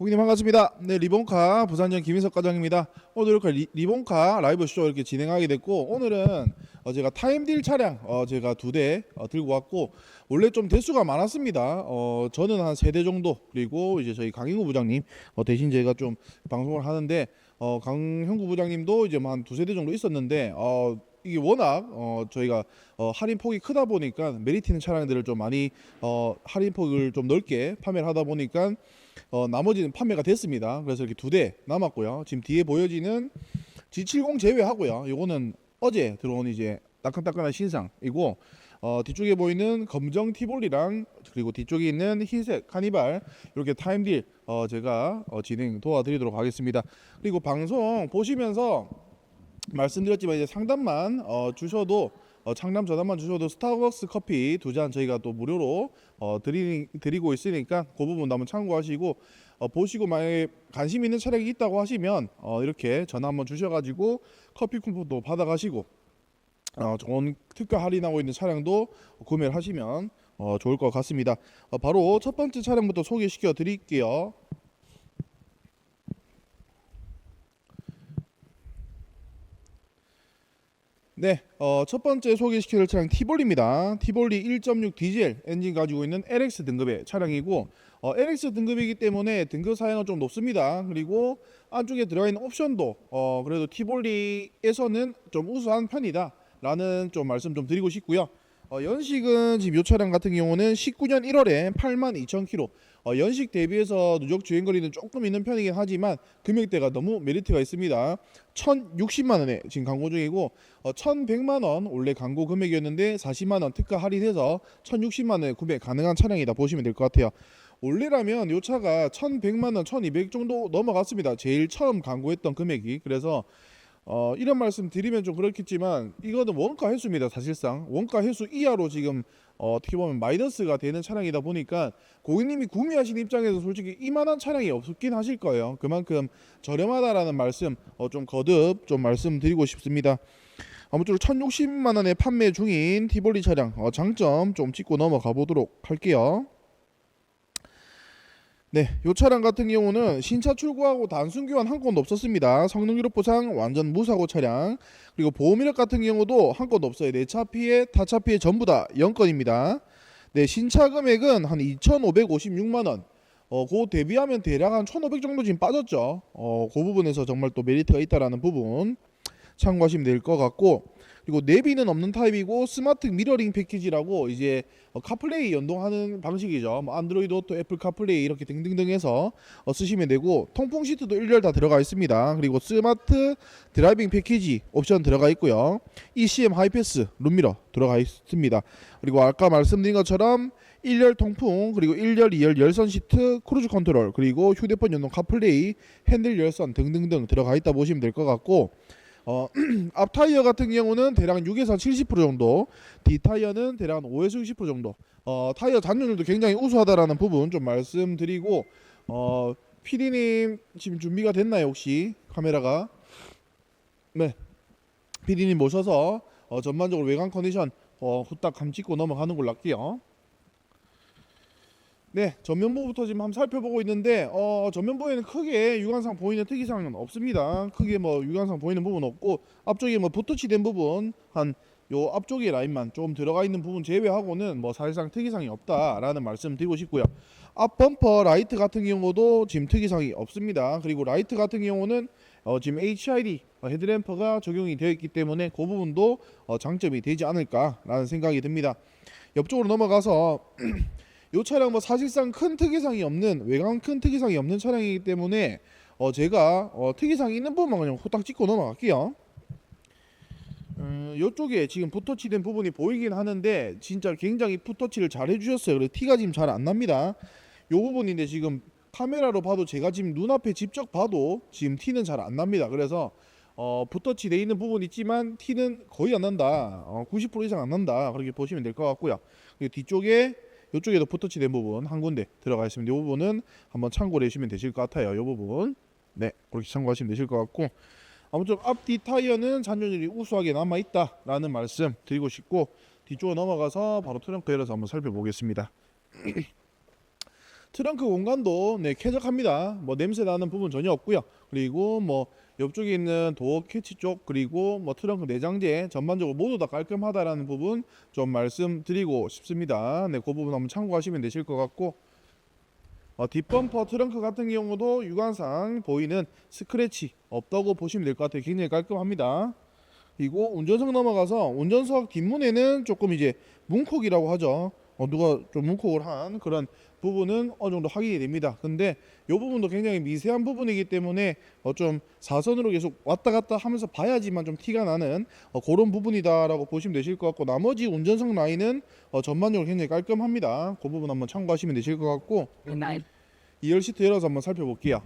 고객님 반갑습니다. 네 리본카 부산전 김인석 과장입니다. 오늘 이렇게 리, 리본카 라이브 쇼 이렇게 진행하게 됐고 오늘은 어, 제가 타임딜 차량 어, 제가 두 대 어, 들고 왔고 원래 좀 대수가 많았습니다. 어, 저는 한 세 대 정도 그리고 이제 저희 강인구 부장님 어, 대신 제가 좀 방송을 하는데 어, 강형구 부장님도 이제 뭐한 두세 대 정도 있었는데 어, 이게 워낙 어, 저희가 어, 할인 폭이 크다 보니까 메리트 있는 차량들을 좀 많이 어, 할인 폭을 좀 넓게 판매를 하다 보니까 어, 나머지는 판매가 됐습니다. 그래서 이렇게 두 대 남았고요. 지금 뒤에 보여지는 G70 제외하고요. 요거는 어제 들어온 이제 따끈따끈한 신상이고 어, 뒤쪽에 보이는 검정 티볼리랑 그리고 뒤쪽에 있는 흰색 카니발 이렇게 타임딜 어, 제가 어, 진행 도와드리도록 하겠습니다. 그리고 방송 보시면서 말씀드렸지만 이제 상담만 어, 주셔도 어, 창남 전화만 주셔도 스타벅스 커피 두 잔 저희가 또 무료로 어, 드리, 드리고 있으니까 그 부분 한번 참고하시고 어, 보시고 만약에 관심 있는 차량이 있다고 하시면 어, 이렇게 전화 한번 주셔가지고 커피 쿠폰도 받아가시고 어, 좋은 특가 할인하고 있는 차량도 구매를 하시면 어, 좋을 것 같습니다. 어, 바로 첫 번째 차량부터 소개시켜 드릴게요. 네, 어, 첫 번째 소개시킬 차량 티볼리입니다. 티볼리 1.6 디젤 엔진 가지고 있는 LX 등급의 차량이고 어, LX 등급이기 때문에 등급 사양은 좀 높습니다. 그리고 안쪽에 들어가 있는 옵션도 어, 그래도 티볼리에서는 좀 우수한 편이다 라는 좀 말씀 좀 드리고 싶고요. 어, 연식은 지금 이 차량 같은 경우는 19년 1월에 82,000km 어, 연식 대비해서 누적 주행 거리는 조금 있는 편이긴 하지만 금액대가 너무 메리트가 있습니다. 1,060만 원에 지금 광고 중이고 어, 1,100만 원 원래 광고 금액이었는데 40만 원 특가 할인해서 1,060만 원에 구매 가능한 차량이다 보시면 될 것 같아요. 원래라면 이 차가 1,100만 원, 1,200 정도 넘어갔습니다. 제일 처음 광고했던 금액이 그래서 어, 이런 말씀 드리면 좀 그렇겠지만 이거는 원가 회수입니다 사실상. 원가 회수 이하로 지금 어, 어떻게 보면 마이너스가 되는 차량이다 보니까 고객님이 구매하신 입장에서 솔직히 이만한 차량이 없긴 하실 거예요. 그만큼 저렴하다라는 말씀 어, 좀 거듭 좀 말씀드리고 싶습니다. 아무쪼록 1060만 원에 판매 중인 티볼리 차량 어, 장점 좀 짚고 넘어가 보도록 할게요 네, 이 차량 같은 경우는 신차 출고하고 단순 교환 한 건도 없었습니다. 성능 기록 보상 완전 무사고 차량. 그리고 보험 이력 같은 경우도 한 건도 없어요. 내차 피해, 타차 피해 전부 다 0건입니다. 네, 신차 금액은 한 2,556만 원. 어, 그 대비하면 대략 한 1,500 정도 지금 빠졌죠. 어, 그 부분에서 정말 또 메리트가 있다라는 부분 참고하시면 될 것 같고 그리고 내비는 없는 타입이고 스마트 미러링 패키지라고 이제 어, 카플레이 연동하는 방식이죠. 뭐 안드로이드 오토, 애플 카플레이 이렇게 등등등 해서 어, 쓰시면 되고 통풍 시트도 1열 다 들어가 있습니다. 그리고 스마트 드라이빙 패키지 옵션 들어가 있고요. ECM 하이패스 룸미러 들어가 있습니다. 그리고 아까 말씀드린 것처럼 1열 통풍 그리고 1열 2열 열선 시트 크루즈 컨트롤 그리고 휴대폰 연동 카플레이 핸들 열선 등등등 들어가 있다 보시면 될 것 같고 어, 앞 타이어 같은 경우는 대략 6에서 70% 정도, 뒤 타이어는 대략 5에서 60% 정도. 어, 타이어 잔존율도 굉장히 우수하다라는 부분 좀 말씀드리고 어, PD님 지금 준비가 됐나요 혹시 카메라가? 네, PD님 모셔서 어, 전반적으로 외관 컨디션 어, 후딱 감 찍고 넘어가는 걸로 할게요. 네, 전면부부터 지금 한번 살펴보고 있는데 어, 전면부에는 크게 유관상 보이는 특이사항은 없습니다. 크게 뭐 유관상 보이는 부분 없고 앞쪽에 뭐 붓터치 된 부분 한 요 앞쪽에 라인만 좀 들어가 있는 부분 제외하고는 뭐 사실상 특이사항이 없다라는 말씀 드리고 싶고요. 앞 범퍼 라이트 같은 경우도 지금 특이사항이 없습니다. 그리고 라이트 같은 경우는 어, 지금 HID 어, 헤드램프가 적용이 되어 있기 때문에 그 부분도 어, 장점이 되지 않을까라는 생각이 듭니다. 옆쪽으로 넘어가서 이 차량 뭐 사실상 큰 특이사항이 없는 외관 큰 특이사항이 없는 차량이기 때문에 어 제가 어 특이사항이 있는 부분만 그냥 후딱 찍고 넘어갈게요. 음, 이쪽에 지금 붓터치된 부분이 보이긴 하는데 진짜 굉장히 붓터치를 잘 해주셨어요. 그래서 티가 지금 잘 안 납니다. 이 부분인데 지금 카메라로 봐도 제가 지금 눈앞에 직접 봐도 지금 티는 잘 안 납니다. 그래서 어, 붓터치 돼 있는 부분 있지만 티는 거의 안 난다. 어, 90% 이상 안 난다. 그렇게 보시면 될 것 같고요. 그리고 뒤쪽에 이쪽에도 붓터치 된 부분 한 군데 들어가 있습니다. 이 부분은 한번 참고를 해주시면 되실 것 같아요. 이 부분 네 그렇게 참고하시면 되실 것 같고 아무튼 앞뒤 타이어는 잔존율이 우수하게 남아 있다라는 말씀 드리고 싶고 뒤쪽으로 넘어가서 바로 트렁크 열어서 한번 살펴보겠습니다. 트렁크 공간도 네 쾌적합니다. 뭐 냄새 나는 부분 전혀 없고요. 그리고 뭐 옆쪽에 있는 도어 캐치 쪽 그리고 뭐 트렁크 내장재 전반적으로 모두 다 깔끔하다라는 부분 좀 말씀드리고 싶습니다. 네, 그 부분 한번 참고하시면 되실 것 같고 어, 뒷범퍼 트렁크 같은 경우도 육안상 보이는 스크래치 없다고 보시면 될 것 같아요. 굉장히 깔끔합니다. 그리고 운전석 넘어가서 운전석 뒷문에는 조금 이제 문콕이라고 하죠. 어, 누가 좀 문콕을 한 그런 부분은 어느 정도 확인이 됩니다. 근데 이 부분도 굉장히 미세한 부분이기 때문에 어, 좀 사선으로 계속 왔다 갔다 하면서 봐야지만 좀 티가 나는 어, 그런 부분이다라고 보시면 되실 것 같고 나머지 운전석 라인은 어, 전반적으로 굉장히 깔끔합니다. 그 부분 한번 참고하시면 되실 것 같고 2열 시트 열어서 한번 살펴볼게요.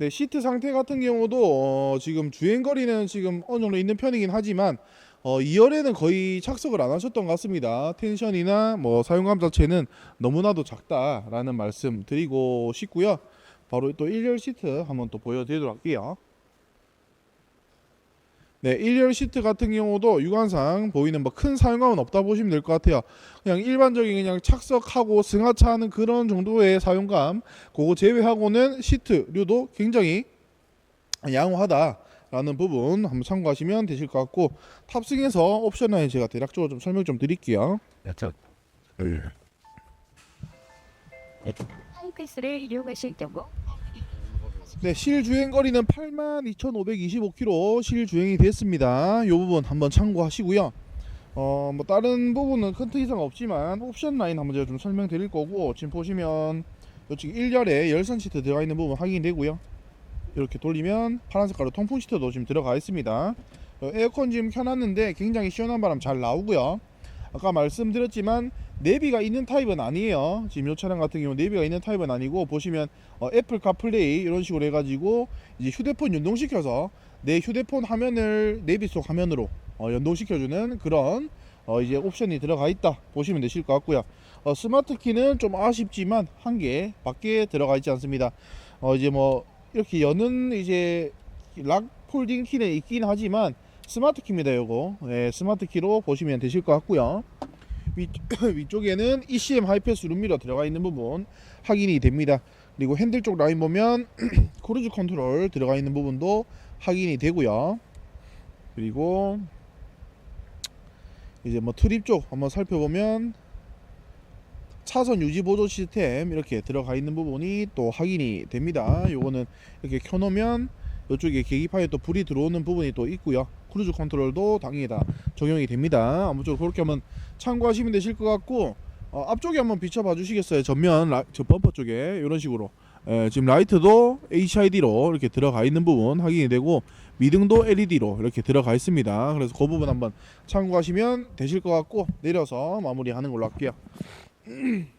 네, 시트 상태 같은 경우도 어, 지금 주행 거리는 지금 어느 정도 있는 편이긴 하지만 어, 2열에는 거의 착석을 안 하셨던 것 같습니다. 텐션이나 뭐 사용감 자체는 너무나도 작다라는 말씀 드리고 싶고요. 바로 또 1열 시트 한번 또 보여드리도록 할게요. 네, 1열 시트 같은 경우도 육안상 보이는 뭐 큰 사용감은 없다 보시면 될 것 같아요. 그냥 일반적인 그냥 착석하고 승하차하는 그런 정도의 사용감 그거 제외하고는 시트류도 굉장히 양호하다 라는 부분 한번 참고하시면 되실 것 같고 탑승에서 옵션 라인 제가 대략적으로 좀 설명 좀 드릴게요. 여쭤 하이패스를 이용하실 경우 네, 실 주행 거리는 82,525km 실 주행이 됐습니다. 이 부분 한번 참고하시고요. 어, 뭐 다른 부분은 큰 특이사항 없지만 옵션 라인 한번 제가 좀 설명드릴 거고 지금 보시면 이쪽 1열에 열선 시트 들어가 있는 부분 확인되고요. 이렇게 돌리면 파란 색깔로 통풍 시트도 지금 들어가 있습니다. 어, 에어컨 지금 켜놨는데 굉장히 시원한 바람 잘 나오고요. 아까 말씀드렸지만 내비가 있는 타입은 아니에요. 지금 이 차량 같은 경우 내비가 있는 타입은 아니고 보시면 어, 애플 카플레이 이런 식으로 해가지고 이제 휴대폰 연동시켜서 내 휴대폰 화면을 내비 속 화면으로 어, 연동시켜주는 그런 어, 이제 옵션이 들어가 있다 보시면 되실 것 같고요. 어, 스마트 키는 좀 아쉽지만 한 개 밖에 들어가 있지 않습니다. 어, 이제 뭐 이렇게 여는 이제 락 폴딩 키는 있긴 하지만 스마트 키입니다. 요거 예, 스마트 키로 보시면 되실 것 같고요. 위, 위쪽 에는 ECM 하이패스 룸미러 들어가 있는 부분 확인이 됩니다. 그리고 핸들 쪽 라인 보면 크루즈 컨트롤 들어가 있는 부분도 확인이 되고요. 그리고 이제 뭐 트립 쪽 한번 살펴보면 차선 유지 보조 시스템 이렇게 들어가 있는 부분이 또 확인이 됩니다. 요거는 이렇게 켜놓으면 이쪽에 계기판에 또 불이 들어오는 부분이 또 있고요. 크루즈 컨트롤도 당연히 다 적용이 됩니다. 아무쪼록 그렇게 한번 참고하시면 되실 것 같고 어, 앞쪽에 한번 비춰봐 주시겠어요? 전면 라, 저 범퍼 쪽에 이런 식으로 예, 지금 라이트도 HID로 이렇게 들어가 있는 부분 확인이 되고 미등도 LED로 이렇게 들어가 있습니다. 그래서 그 부분 한번 참고하시면 되실 것 같고 내려서 마무리하는 걸로 할게요.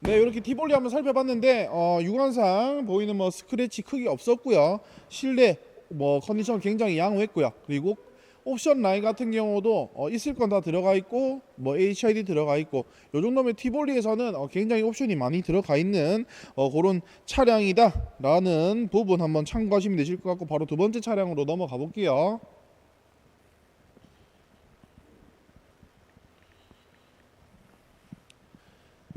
네, 이렇게 티볼리 한번 살펴봤는데 어, 육안상 보이는 뭐 스크래치 크게 없었고요. 실내 뭐 컨디션 굉장히 양호했고요. 그리고 옵션 라인 같은 경우도 어, 있을 건 다 들어가 있고 뭐 HID 들어가 있고 요 정도면 티볼리에서는 어, 굉장히 옵션이 많이 들어가 있는 어, 그런 차량이다라는 부분 한번 참고하시면 되실 것 같고 바로 두 번째 차량으로 넘어가 볼게요.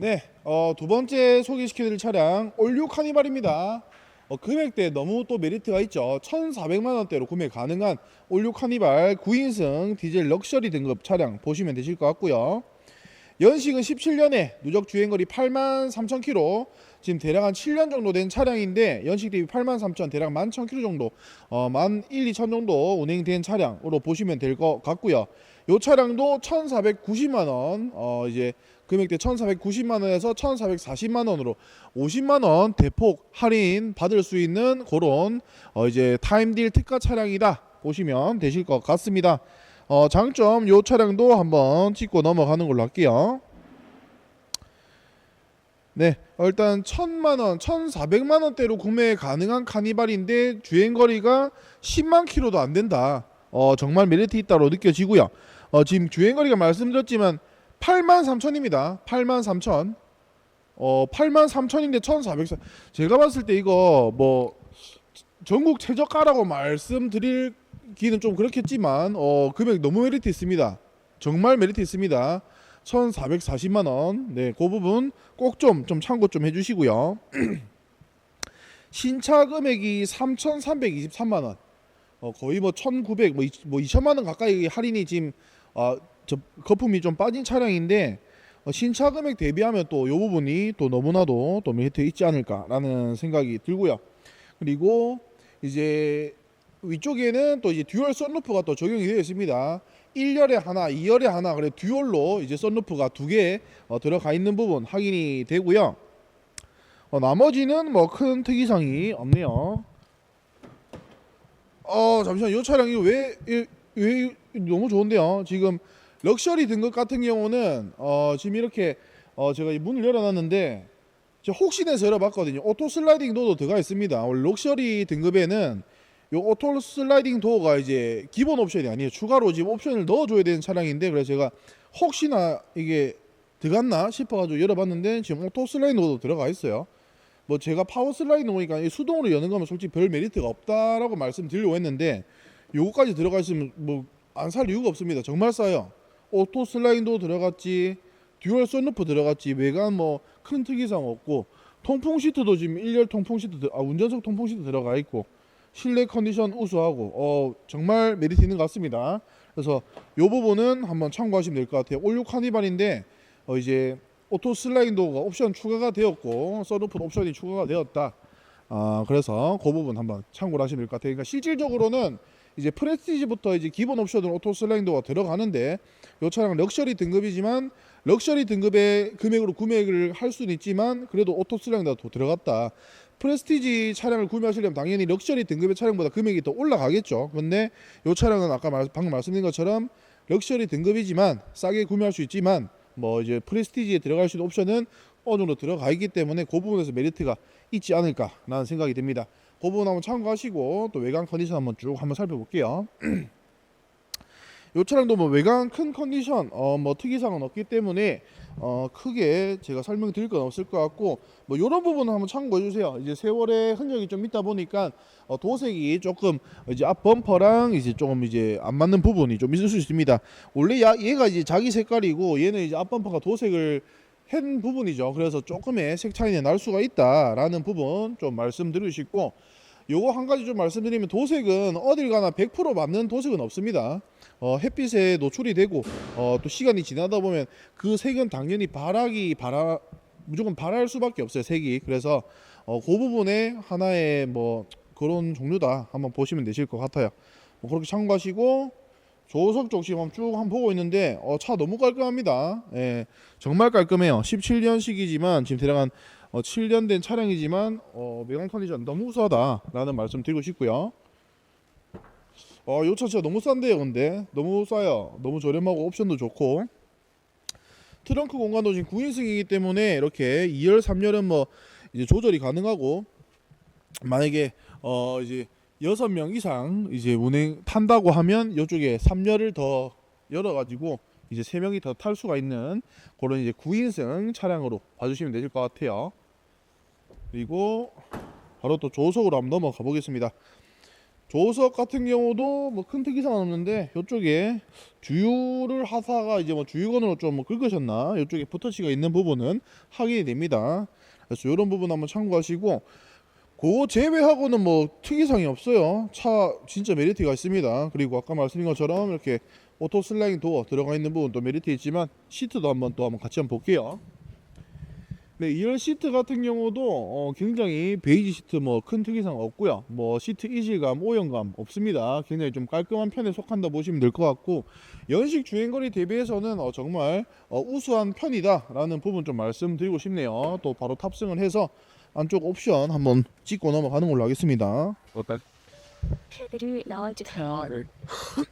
네, 어, 두 번째 소개시켜드릴 차량 올류 카니발입니다. 어, 금액대 너무 또 메리트가 있죠. 1,400만 원대로 구매 가능한 올류 카니발 9인승 디젤 럭셔리 등급 차량 보시면 되실 것 같고요. 연식은 17년에 누적 주행거리 8만 3천 킬로 지금 대략 한 7년 정도 된 차량인데 연식 대비 8만 3천 대략 1만 1천 킬로 정도 어, 만 1, 2천 정도 운행된 차량으로 보시면 될 것 같고요. 이 차량도 1,490만 원 어, 이제 금액대 1,490만 원에서 1,440만 원으로 50만 원 대폭 할인 받을 수 있는 그런 어, 이제 타임딜 특가 차량이다 보시면 되실 것 같습니다. 어, 장점 요 차량도 한번 찍고 넘어가는 걸로 할게요. 네, 어, 일단 천만 원, 천사백만 원대로 구매 가능한 카니발인데 주행 거리가 10만 킬로도 안 된다. 어, 정말 메리트 있다로 느껴지고요. 어, 지금 주행 거리가 말씀드렸지만 8만 3천입니다. 8만 3천. 어, 8만 3천인데 1,400. 제가 봤을 때 이거 뭐 전국 최저가라고 말씀드리기는 좀 그렇겠지만 어, 금액 너무 메리트 있습니다. 정말 메리트 있습니다. 1,440만 원. 네, 그 부분 꼭 좀좀 참고 좀 해주시고요. 신차 금액이 3,323만 원. 어, 거의 뭐 1,900, 뭐, 이- 뭐 2천만 원 가까이 할인이 지금 어, 저 거품이 좀 빠진 차량인데 어, 신차 금액 대비하면 또 이 부분이 또 너무나도 또 메리트 있지 않을까라는 생각이 들고요. 그리고 이제 위쪽에는 또 이제 듀얼 썬루프가 또 적용이 되어 있습니다. 1열에 하나, 2열에 하나, 그래 듀얼로 이제 썬루프가 두개 어, 들어가 있는 부분 확인이 되고요. 어, 나머지는 뭐 큰 특이사항이 없네요. 어 잠시만 이 차량 이거 왜, 왜, 왜 너무 좋은데요. 지금 럭셔리 등급 같은 경우는 어 지금 이렇게 어 제가 이 문을 열어놨는데 혹시내서 열어봤거든요. 오토 슬라이딩 도어도 들어가 있습니다. 럭셔리 등급에는 요 오토 슬라이딩 도어가 이제 기본 옵션이 아니에요. 추가로 지금 옵션을 넣어줘야 되는 차량인데 그래서 제가 혹시나 이게 들어갔나 싶어가지고 열어봤는데 지금 오토 슬라이딩 도어도 들어가 있어요. 뭐 제가 파워 슬라이딩 오니까 이 수동으로 여는 거면 솔직히 별 메리트가 없다라고 말씀드리려고 했는데 요거까지 들어가 있으면 뭐 안 살 이유가 없습니다. 정말 싸요. 오토 슬라이딩도 들어갔지, 듀얼 썬루프 들어갔지, 외관 뭐 큰 특이사항 없고 통풍 시트도 지금 1열 통풍 시트, 들- 아 운전석 통풍 시트 들어가 있고 실내 컨디션 우수하고 어 정말 메리트 있는 것 같습니다. 그래서 요 부분은 한번 참고하시면 될 것 같아요. 올류 카니발인데 어 이제 오토 슬라이딩 도어가 옵션 추가가 되었고 썬루프 옵션이 추가가 되었다. 아 그래서 그 부분 한번 참고를 하시면 될 것 같아요. 그러니까 실질적으로는 이제 프레스티지부터 이제 기본 옵션으로 오토 슬라이딩 도어가 들어가는데 이 차량은 럭셔리 등급이지만 럭셔리 등급의 금액으로 구매를 할 수는 있지만 그래도 오토 슬라이딩 도어가 더 들어갔다. 프레스티지 차량을 구매하시려면 당연히 럭셔리 등급의 차량보다 금액이 더 올라가겠죠. 근데 이 차량은 아까 말, 방금 말씀드린 것처럼 럭셔리 등급이지만 싸게 구매할 수 있지만 뭐 이제 프레스티지에 들어갈 수 있는 옵션은 어느 정도 들어가 있기 때문에 그 부분에서 메리트가 있지 않을까라는 생각이 듭니다. 그 부분 한번 참고하시고 또 외관 컨디션 한번 쭉 한번 살펴볼게요. 이 차량도 뭐 외관 큰 컨디션 어 뭐 특이사항은 없기 때문에 어 크게 제가 설명드릴 건 없을 것 같고 뭐 이런 부분은 한번 참고해 주세요. 이제 세월의 흔적이 좀 있다 보니까 어 도색이 조금 이제 앞 범퍼랑 이제 조금 이제 안 맞는 부분이 좀 있을 수 있습니다. 원래 야, 얘가 이제 자기 색깔이고 얘는 이제 앞 범퍼가 도색을 한 부분이죠. 그래서 조금의 색 차이는 날 수가 있다라는 부분 좀 말씀드리고 싶고 요거 한 가지 좀 말씀드리면 도색은 어딜 가나 100% 맞는 도색은 없습니다. 어, 햇빛에 노출이 되고 어, 또 시간이 지나다 보면 그 색은 당연히 발하기 발하 무조건 발할 수밖에 없어요 색이. 그래서 어, 그 부분에 하나의 뭐 그런 종류다 한번 보시면 되실 것 같아요. 뭐 그렇게 참고하시고 조석 쪽 지금 쭉 한번 보고 있는데 어, 차 너무 깔끔합니다. 예, 정말 깔끔해요. 17년식이지만 지금 들어간 어, 7년 된 차량이지만 어, 외관 컨디션 너무 우수하다라는 말씀 드리고 싶고요 어, 요 차 진짜 너무 싼데요, 근데 너무 싸요. 너무 저렴하고 옵션도 좋고 트렁크 공간도 지금 9인승이기 때문에 이렇게 2열, 3열은 뭐 이제 조절이 가능하고 만약에 어 이제 6명 이상 이제 운행 탄다고 하면 이쪽에 3열을 더 열어가지고 이제 3명이 더 탈 수가 있는 그런 이제 9인승 차량으로 봐주시면 되실 것 같아요. 그리고 바로 또 조석으로 한번 넘어가 보겠습니다. 조석 같은 경우도 뭐 큰 특이사항 없는데 이쪽에 주유를 하다가 이제 뭐 주유건으로 좀뭐 긁으셨나 이쪽에 부터치가 있는 부분은 확인이 됩니다. 그래서 이런 부분 한번 참고하시고 그거 제외하고는 뭐 특이사항이 없어요. 차 진짜 메리트가 있습니다. 그리고 아까 말씀드린 것처럼 이렇게 오토 슬라이딩 도어 들어가 있는 부분도 메리트 있지만 시트도 한번 또 한번 같이 한번 볼게요. 네, 2열 시트 같은 경우도 어, 굉장히 베이지 시트 뭐 큰 특이사항 없고요. 뭐 시트 이질감, 오염감 없습니다. 굉장히 좀 깔끔한 편에 속한다 보시면 될 것 같고 연식 주행거리 대비해서는 어, 정말 어, 우수한 편이다라는 부분 좀 말씀드리고 싶네요. 또 바로 탑승을 해서 안쪽 옵션 한번 찍고 넘어가는 걸로 하겠습니다. 패드를 넣어주세요.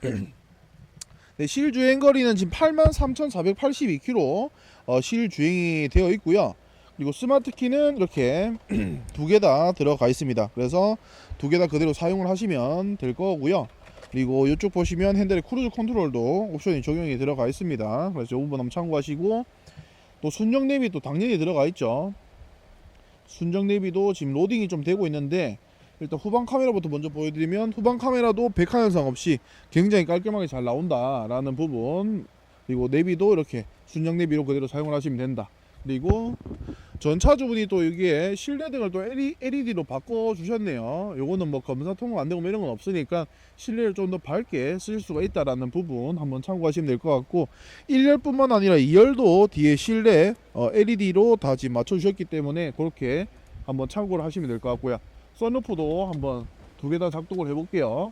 네, 실 주행 거리는 지금 83,482km 어, 실 주행이 되어 있고요. 그리고 스마트 키는 이렇게 두 개 다 들어가 있습니다. 그래서 두 개 다 그대로 사용을 하시면 될 거고요. 그리고 이쪽 보시면 핸들의 크루즈 컨트롤도 옵션이 적용이 들어가 있습니다. 그래서 이 부분 한번 참고하시고 또 순정 내비 또 당연히 들어가 있죠. 순정 내비도 지금 로딩이 좀 되고 있는데 일단 후방 카메라부터 먼저 보여드리면 후방 카메라도 백화 현상 없이 굉장히 깔끔하게 잘 나온다라는 부분 그리고 내비도 이렇게 순정 내비로 그대로 사용을 하시면 된다. 그리고 전차주분이 또 여기에 실내 등을 또 LED로 바꿔 주셨네요. 요거는 뭐 검사 통보 안 되고 뭐 이런 건 없으니까 실내를 좀 더 밝게 쓸 수가 있다라는 부분 한번 참고하시면 될 것 같고 1열뿐만 아니라 2열도 뒤에 실내 어, LED로 다 지금 맞춰 주셨기 때문에 그렇게 한번 참고를 하시면 될 것 같고요. 썬루프도 한번 두 개 다 작동을 해볼게요.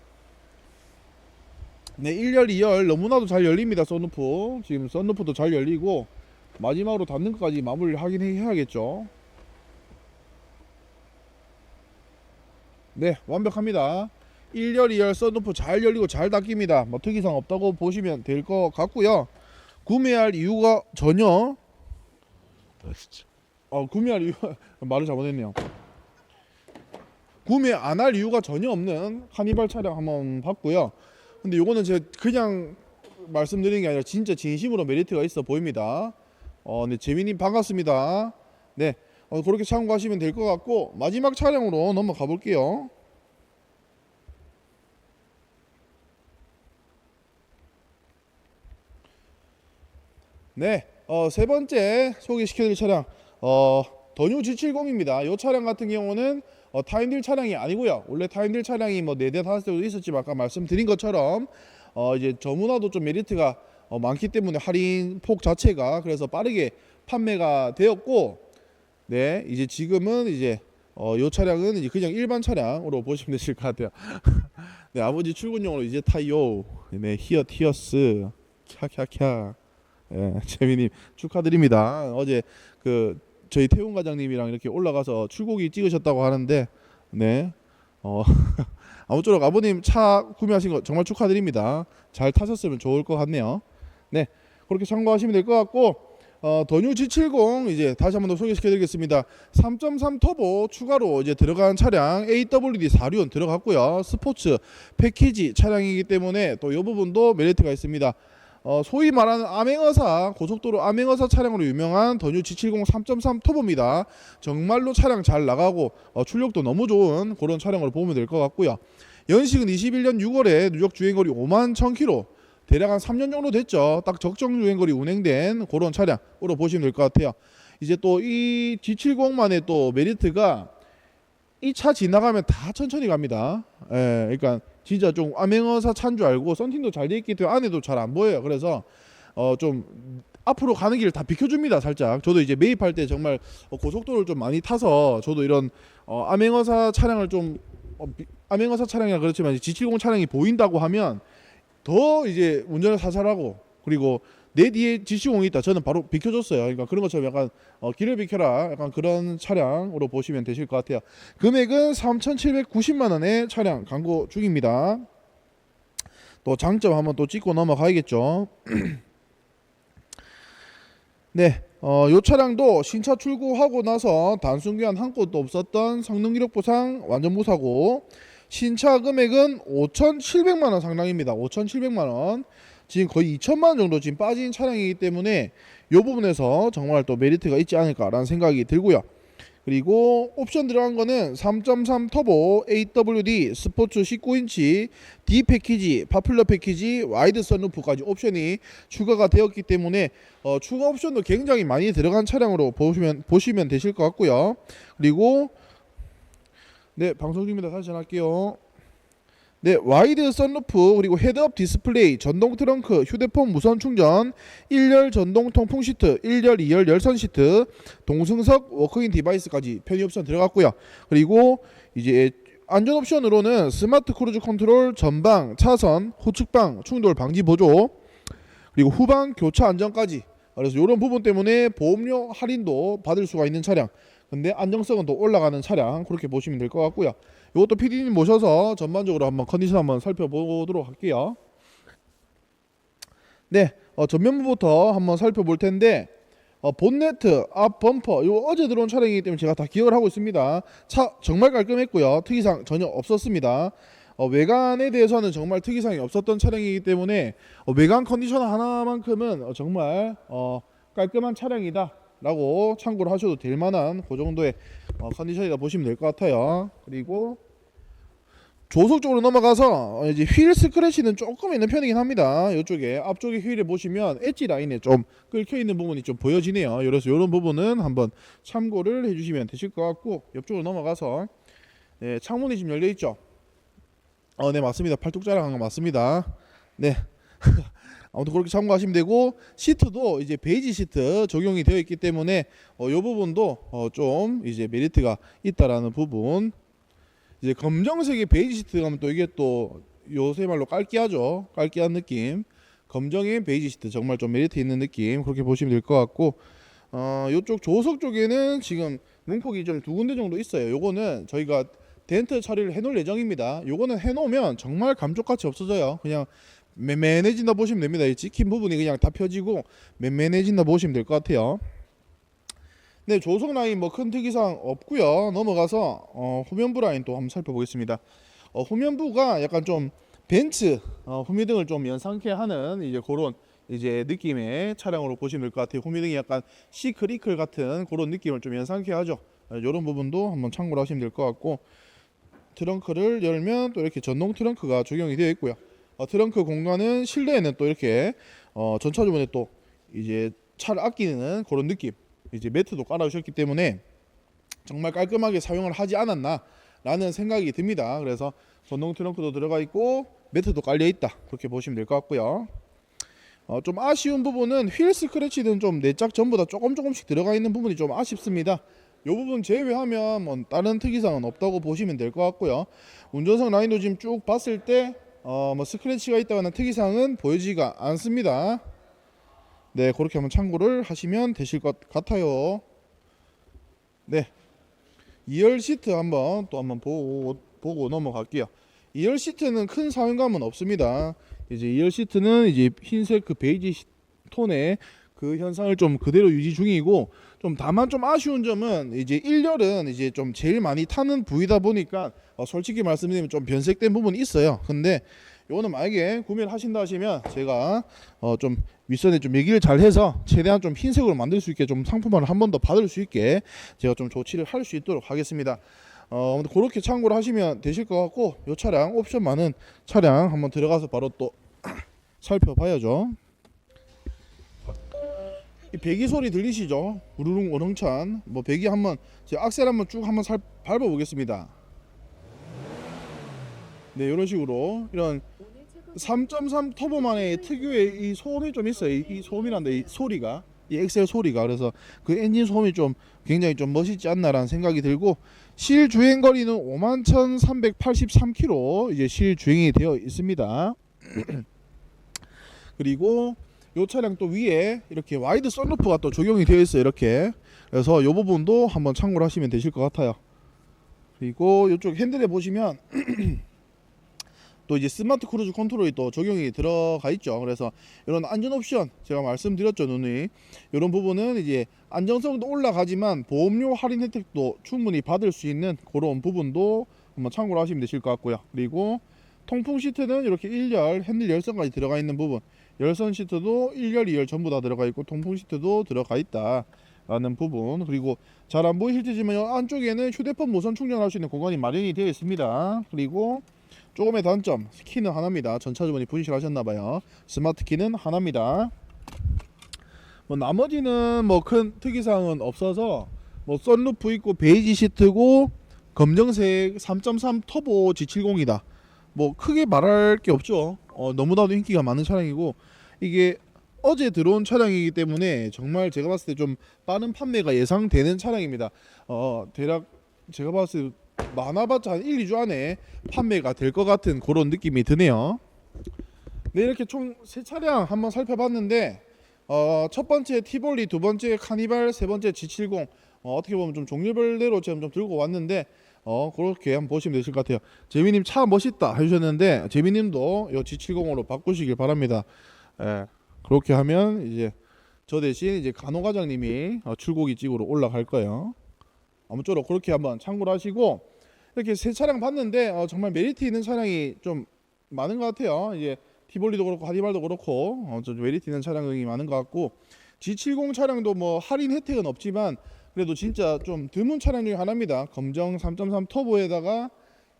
네, 1열, 2열 너무나도 잘 열립니다. 썬루프. 지금 썬루프도 잘 열리고 마지막으로 닫는 것까지 마무리를 하긴 해야겠죠. 네, 완벽합니다. 1열, 2열 썬루프 잘 열리고 잘 닫힙니다. 뭐 특이사항 없다고 보시면 될 것 같고요. 구매할 이유가 전혀 어, 구매할 이유 말을 잘못했네요. 구매 안 할 이유가 전혀 없는 카니발 차량 한번 봤고요. 근데 요거는 제가 그냥 말씀드리는 게 아니라 진짜 진심으로 메리트가 있어 보입니다. 어, 네, 재민님 반갑습니다. 네, 어, 그렇게 참고하시면 될 것 같고 마지막 차량으로 넘어가 볼게요. 네, 어, 세 번째 소개시켜드릴 차량, 어, 더뉴 G70입니다. 이 차량 같은 경우는 어, 타임딜 차량이 아니고요. 원래 타임딜 차량이 뭐네대 다섯 대도 있었지만 아까 말씀드린 것처럼 어, 이제 저문화도 좀 메리트가 어, 많기 때문에 할인 폭 자체가 그래서 빠르게 판매가 되었고, 네, 이제 지금은 이제 어, 이 차량은 이제 그냥 일반 차량으로 보시면 되실 것 같아요. 네, 아버지 출근용으로 이제 타요. 네, 히어 티어스, 캬캬캬. 예, 재민님 축하드립니다. 어제 그 저희 태훈 과장님이랑 이렇게 올라가서 출고기 찍으셨다고 하는데, 네, 어 아무쪼록 아버님 차 구매하신 거 정말 축하드립니다. 잘 타셨으면 좋을 것 같네요. 네, 그렇게 참고하시면 될 것 같고. 어, 더뉴 G70 이제 다시 한번 더 소개시켜드리겠습니다. 3.3 터보 추가로 이제 들어간 차량 AWD 4륜 들어갔고요. 스포츠 패키지 차량이기 때문에 또 이 부분도 메리트가 있습니다. 어, 소위 말하는 암행어사 고속도로 암행어사 차량으로 유명한 더뉴 G70 3.3 터보입니다. 정말로 차량 잘 나가고 어, 출력도 너무 좋은 그런 차량으로 보면 될 것 같고요. 연식은 21년 6월에 누적 주행거리 5만 1000km 대략 한 3년 정도 됐죠. 딱 적정 주행거리 운행된 그런 차량으로 보시면 될 것 같아요. 이제 또 이 G70만의 또 메리트가 이 차 지나가면 다 천천히 갑니다. 예, 그러니까 진짜 좀 암행어사 차인 줄 알고 썬팅도 잘 돼 있기 때문에 안에도 잘 안 보여요. 그래서 어 좀 앞으로 가는 길을 다 비켜줍니다. 살짝. 저도 이제 매입할 때 정말 어, 고속도로를 좀 많이 타서 저도 이런 어, 암행어사 차량을 좀 어, 비- 암행어사 차량이라 그렇지만 G70 차량이 보인다고 하면 더 이제 운전을 사살하고 그리고 내 뒤에 G70이 있다. 저는 바로 비켜줬어요. 그러니까 그런 것처럼 약간 어, 길을 비켜라. 약간 그런 차량으로 보시면 되실 것 같아요. 금액은 3,790만 원의 차량 광고 중입니다. 또 장점 한번 또 찍고 넘어가야겠죠. 네, 어, 요 차량도 신차 출고하고 나서 단순 교환 한 건도 없었던 성능 기록 보상 완전 무사고 신차 금액은 5,700만 원 상당입니다. 5,700만 원. 지금 거의 2천만 원 정도 지금 빠진 차량이기 때문에 이 부분에서 정말 또 메리트가 있지 않을까라는 생각이 들고요. 그리고 옵션 들어간 거는 3.3 터보 AWD 스포츠 19인치 D 패키지, 파퓰러 패키지, 와이드 선루프까지 옵션이 추가가 되었기 때문에 어, 추가 옵션도 굉장히 많이 들어간 차량으로 보시면 보시면 되실 것 같고요. 그리고 네 방송 중입니다. 다시 전할게요. 네, 와이드 선루프 그리고 헤드업 디스플레이, 전동 트렁크, 휴대폰 무선 충전, 1열 전동 통풍 시트, 1열, 2열 열선 시트, 동승석 워크인 디바이스까지 편의 옵션 들어갔고요. 그리고 이제 안전 옵션으로는 스마트 크루즈 컨트롤, 전방, 차선, 후측방 충돌 방지 보조, 그리고 후방 교차 안전까지. 그래서 이런 부분 때문에 보험료 할인도 받을 수가 있는 차량. 근데 안정성은 또 올라가는 차량 그렇게 보시면 될 것 같고요. 이것도 PD님 모셔서 전반적으로 한번 컨디션 한번 살펴보도록 할게요. 네, 어, 전면부부터 한번 살펴볼 텐데 어, 본네트, 앞 범퍼, 요 어제 들어온 차량이기 때문에 제가 다 기억을 하고 있습니다. 차 정말 깔끔했고요. 특이사항 전혀 없었습니다. 어, 외관에 대해서는 정말 특이사항이 없었던 차량이기 때문에 어, 외관 컨디션 하나만큼은 어, 정말 어, 깔끔한 차량이다. 라고 참고를 하셔도 될 만한 그 정도의 어, 컨디션이다 보시면 될 것 같아요. 그리고 조속 쪽으로 넘어가서 어, 이제 휠 스크래치는 조금 있는 편이긴 합니다. 이쪽에 앞쪽에 휠에 보시면 엣지 라인에 좀 긁혀 있는 부분이 좀 보여지네요. 그래서 이런 부분은 한번 참고를 해주시면 되실 것 같고 옆쪽으로 넘어가서 네, 창문이 지금 열려 있죠. 어, 네 맞습니다. 팔뚝 자랑한 거 맞습니다. 네. 아무튼 그렇게 참고하시면 되고 시트도 이제 베이지 시트 적용이 되어 있기 때문에 어, 이 부분도 어, 좀 이제 메리트가 있다라는 부분. 이제 검정색의 베이지 시트 가면 또 이게 또 요새 말로 깔기하죠. 깔기한 느낌. 검정의 베이지 시트 정말 좀 메리트 있는 느낌 그렇게 보시면 될 것 같고 어 요쪽 조석 쪽에는 지금 문폭이 좀 두 군데 정도 있어요. 요거는 저희가 덴트 처리를 해놓을 예정입니다. 요거는 해놓으면 정말 감쪽같이 없어져요. 그냥 맨맨해진다 보시면 됩니다. 이 찍힌 부분이 그냥 다 펴지고 맨맨해진다 보시면 될 것 같아요. 네, 조석 라인 뭐 큰 특이사항 없고요. 넘어가서 어, 후면부 라인 또 한번 살펴보겠습니다. 어, 후면부가 약간 좀 벤츠 어, 후미등을 좀 연상케 하는 이제 그런 이제 느낌의 차량으로 보시면 될 것 같아요. 후미등이 약간 시크리클 같은 그런 느낌을 좀 연상케 하죠. 이런 부분도 한번 참고를 하시면 될 것 같고 트렁크를 열면 또 이렇게 전동 트렁크가 적용이 되어 있고요. 어, 트렁크 공간은 실내에는 또 이렇게 어, 전차주분에 또 이제 차를 아끼는 그런 느낌 이제 매트도 깔아주셨기 때문에 정말 깔끔하게 사용을 하지 않았나 라는 생각이 듭니다. 그래서 전동 트렁크도 들어가 있고 매트도 깔려 있다 그렇게 보시면 될 것 같고요. 어, 좀 아쉬운 부분은 휠 스크래치는 좀 내짝 전부 다 조금 조금씩 들어가 있는 부분이 좀 아쉽습니다. 이 부분 제외하면 뭐 다른 특이사항은 없다고 보시면 될 것 같고요. 운전석 라인도 지금 쭉 봤을 때 어, 뭐 스크래치가 있다거나 특이사항은 보이지가 않습니다. 네, 그렇게 한번 참고를 하시면 되실 것 같아요. 네, 2열 시트 한번 또 한번 보고 보고 넘어갈게요. 2열 시트는 큰 사용감은 없습니다. 이제 2열 시트는 이제 흰색 그 베이지 시- 톤의 그 현상을 좀 그대로 유지 중이고 좀 다만 좀 아쉬운 점은 이제 1열은 이제 좀 제일 많이 타는 부위다 보니까 어, 솔직히 말씀드리면 좀 변색된 부분이 있어요. 근데 요거는 만약에 구매를 하신다 하시면 제가 어 좀 윗선에 좀 얘기를 잘 해서 최대한 좀 흰색으로 만들 수 있게 좀 상품화를 한 번 더 받을 수 있게 제가 좀 조치를 할 수 있도록 하겠습니다. 어 그렇게 참고를 하시면 되실 것 같고 요 차량 옵션 많은 차량 한번 들어가서 바로 또 살펴봐야죠. 이 배기 소리 들리시죠? 우르릉 우렁찬 뭐 배기 한번 제 악셀 한번 쭉 한번 살 밟아 보겠습니다. 네 이런 식으로 이런 3.3 터보만의 특유의 이 소음이 좀 있어요. 이, 이 소음이란다 이 소리가 이 엑셀 소리가 그래서 그 엔진 소음이 좀 굉장히 좀 멋있지 않나라는 생각이 들고 실 주행 거리는 51,383km 이제 실 주행이 되어 있습니다. 그리고 이 차량 또 위에 이렇게 와이드 썬루프가 또 적용이 되어 있어요. 이렇게 그래서 이 부분도 한번 참고를 하시면 되실 것 같아요. 그리고 이쪽 핸들에 보시면 또 이제 스마트 크루즈 컨트롤이 또 적용이 들어가 있죠. 그래서 이런 안전 옵션 제가 말씀드렸죠, 누님. 이런 부분은 이제 안정성도 올라가지만 보험료 할인 혜택도 충분히 받을 수 있는 그런 부분도 한번 참고를 하시면 되실 것 같고요. 그리고 통풍 시트는 이렇게 1열 핸들 열선까지 들어가 있는 부분, 열선 시트도 1열, 2열 전부 다 들어가 있고 통풍 시트도 들어가 있다. 라는 부분 그리고 잘 안 보이실 테지만 이 안쪽에는 휴대폰 무선 충전할 수 있는 공간이 마련이 되어 있습니다. 그리고 조금의 단점 키는 하나입니다. 전차주분이 분실하셨나봐요. 스마트 키는 하나입니다. 뭐 나머지는 뭐 큰 특이사항은 없어서 뭐 썬루프 있고 베이지 시트고 검정색 3.3 터보 G70이다. 뭐 크게 말할 게 없죠. 어, 너무나도 인기가 많은 차량이고 이게 어제 들어온 차량이기 때문에 정말 제가 봤을 때 좀 빠른 판매가 예상되는 차량입니다. 어 대략 제가 봤을 때 많아봤자 한 1, 2주 안에 판매가 될 것 같은 그런 느낌이 드네요. 네 이렇게 총 세 차량 한번 살펴봤는데 어, 첫 번째 티볼리, 두 번째 카니발, 세 번째 G70 어, 어떻게 보면 좀 종류별대로 지금 좀 들고 왔는데 어 그렇게 한번 보시면 되실 것 같아요. 재민님 차 멋있다 해주셨는데 재민님도 이 G70으로 바꾸시길 바랍니다. 예, 그렇게 하면 이제 저 대신 이제 간호 과장님이 어, 출고기 찍으러 올라갈 거예요. 아무쪼록 그렇게 한번 참고를 하시고 이렇게 세 차량 봤는데 어, 정말 메리트 있는 차량이 좀 많은 것 같아요. 이제 티볼리도 그렇고 하디발도 그렇고 어, 좀 메리트 있는 차량이 많은 것 같고 G70 차량도 뭐 할인 혜택은 없지만 그래도 진짜 좀 드문 차량 중에 하나입니다. 검정 3.3 터보에다가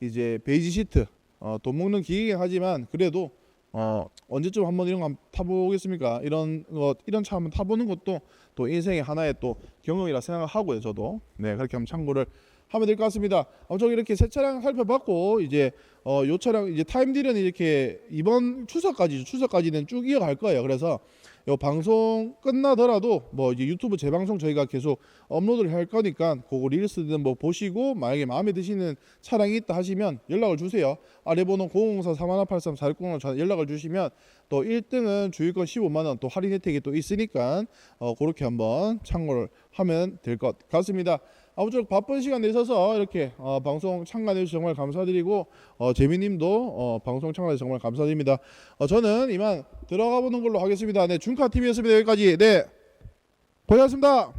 이제 베이지 시트 어, 돈 먹는 기계긴 하지만 그래도 어, 언제쯤 한번 이런 거 타보겠습니까? 이런 거 이런 차 한번 타보는 것도 또 인생의 하나의 또 경험이라 생각을 하고요. 저도 네 그렇게 한번 참고를 하면 될 것 같습니다. 아무튼 이렇게 새 차량 살펴봤고 이제 어, 요 차량 이제 타임딜은 이렇게 이번 추석까지 추석까지는 쭉 이어갈 거예요. 그래서 요 방송 끝나더라도 뭐 이제 유튜브 재방송 저희가 계속 업로드를 할 거니까 그거 릴스든 뭐 보시고 만약에 마음에 드시는 차량이 있다 하시면 연락을 주세요. 아래 번호 054 3183 460로 연락을 주시면 또 1등은 주유권 15만 원 또 할인 혜택이 또 있으니까 어 그렇게 한번 참고를 하면 될 것 같습니다. 아무쪼록 바쁜 시간 내셔서 이렇게 어, 방송 참가해 주셔서 정말 감사드리고 어, 재미님도 어, 방송 참가해 주셔서 정말 감사드립니다. 어, 저는 이만 들어가 보는 걸로 하겠습니다. 네, 중카 TV였습니다. 여기까지. 네, 고생하셨습니다.